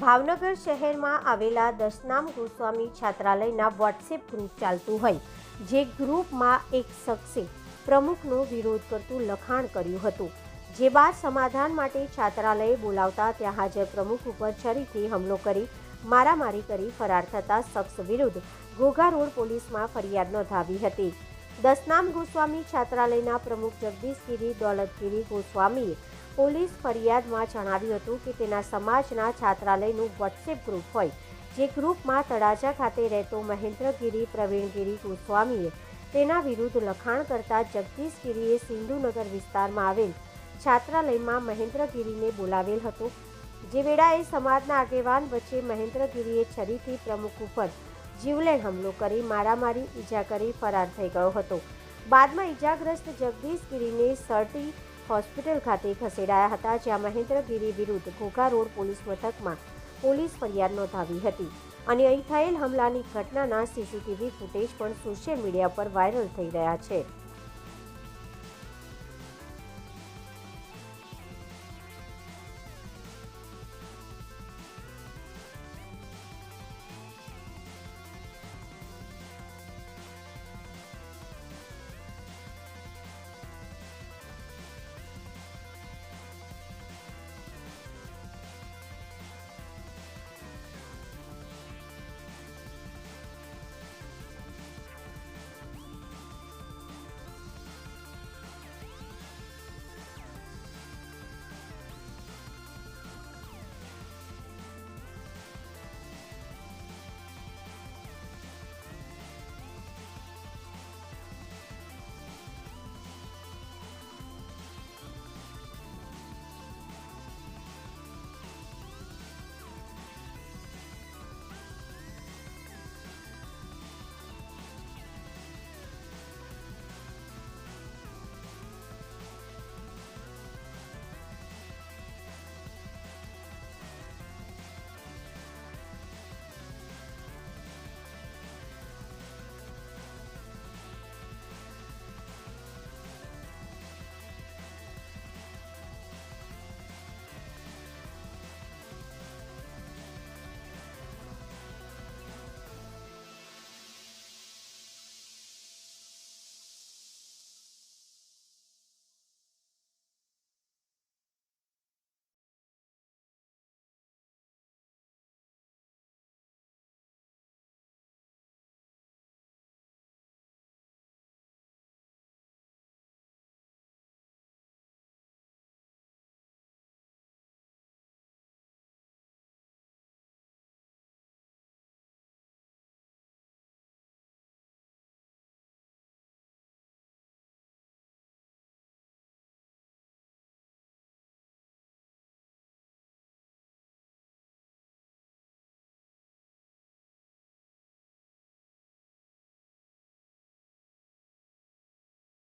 ભાવનગર શહેરમાં આવેલા દશનામ ગોસ્વામી છાત્રાલયના વોટ્સએપ ગ્રુપ ચાલતું હોય, જે ગ્રુપમાં એક શખ્સે પ્રમુખનો વિરોધ કરતું લખાણ કર્યું હતું. જે બાદ સમાધાન માટે છાત્રાલયે બોલાવતા ત્યાં હાજર પ્રમુખ ઉપર છરીથી હુમલો કરી, મારામારી કરી ફરાર થતા શખ્સ વિરુદ્ધ ઘોઘા રોડ પોલીસમાં ફરિયાદ નોંધાવી હતી. દસનામ ગોસ્વામી છાત્રાલયના પ્રમુખ જગદીશગીરી દોલતગીરી ગોસ્વામીએ પોલીસ ફરિયાદમાં જણાવ્યું હતું કે તેના સમાજના છાત્રાલયનું વોટ્સએપ ગ્રુપ હોય, જે ગ્રુપમાં તળાજા ખાતે રહેતો મહેન્દ્રગીરી પ્રવીણગીરી ગોસ્વામીએ તેના વિરુદ્ધ લખાણ કરતા જગદીશગીરીએ સિંધુનગર વિસ્તારમાં આવેલ છાત્રાલયમાં મહેન્દ્રગીરીને બોલાવેલ હતો. જે વેળાએ સમાજના આગેવાન વચ્ચે મહેન્દ્રગીરીએ છરીથી પ્રમુખ ઉપર જીવલેણ હુમલો કરી મારામારી ઈજા કરી ફરાર થઈ ગયો હતો. બાદમાં ઈજાગ્રસ્ત જગદીશગીરીને સરટી હોસ્પિટલ ખાતે ખસેડાયા હતા, જ્યાં મહેન્દ્રગીરી વિરુદ્ધ ઘોઘા રોડ પોલીસ મથકમાં પોલીસ ફરિયાદ નોંધાવી હતી. અને અહીં થયેલ હુમલાની ઘટનાના સીસીટીવી ફૂટેજ પણ સોશિયલ મીડિયા પર વાયરલ થઈ રહ્યા છે.